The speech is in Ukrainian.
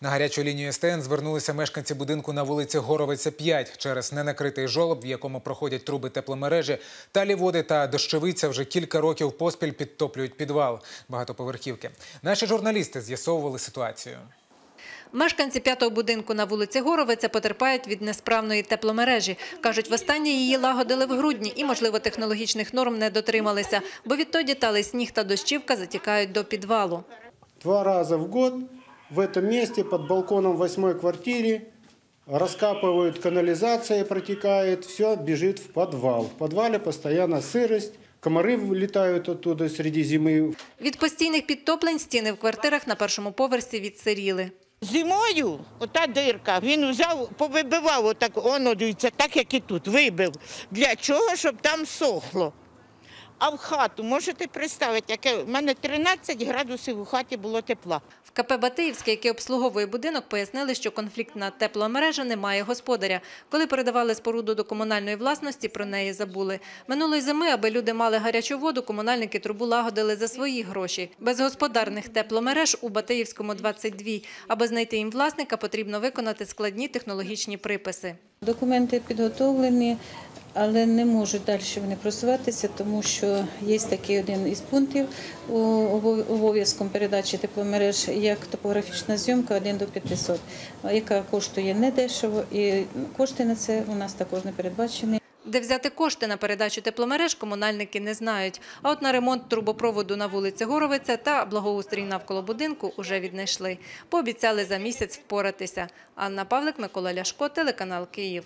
На гарячу лінію СТН звернулися мешканці будинку на вулиці Горовиця 5 через ненакритий жолоб, в якому проходять труби тепломережі. Талі води та дощовиця вже кілька років поспіль підтоплюють підвал багатоповерхівки. Наші журналісти з'ясовували ситуацію. Мешканці п'ятого будинку на вулиці Горовиця потерпають від несправної тепломережі. Кажуть, востаннє її лагодили в грудні і, можливо, технологічних норм не дотрималися, бо відтоді талий сніг та дощівка затікають до підвалу. Два раза в год в этом месте под балконом в восьмой квартире раскапывают канализация, протекает, все бежит в подвал. В подвале постоянно сырость, комары вылетают оттуда среди зимы. Від постійних підтоплень стіни в квартирах на першому поверсі відсиріли. Зимою ота дирка, він взяв, повибивав отак, воно дивіться, так як і тут, вибив. Для чого? Щоб там сохло. А в хату можете представити, яке в мене 13 градусів у хаті було тепла. В КП Батиївське, яке обслуговує будинок, пояснили, що конфліктна тепломережа не має господаря. Коли передавали споруду до комунальної власності, про неї забули. Минулої зими, аби люди мали гарячу воду, комунальники трубу лагодили за свої гроші. Без господарних тепломереж у Батиївському 22. Аби знайти їм власника, потрібно виконати складні технологічні приписи. Документи підготовлені, але не можуть далі вони просуватися, тому що є такий один із пунктів обов'язком передачі тепломереж, як топографічна зйомка 1 до 500, яка коштує недешево, і кошти на це у нас також не передбачені. Де взяти кошти на передачу тепломереж, комунальники не знають. А от на ремонт трубопроводу на вулиці Горовиця та благоустрій навколо будинку уже віднайшли. Пообіцяли за місяць впоратися. Анна Павлик, Микола Ляшко, телеканал Київ.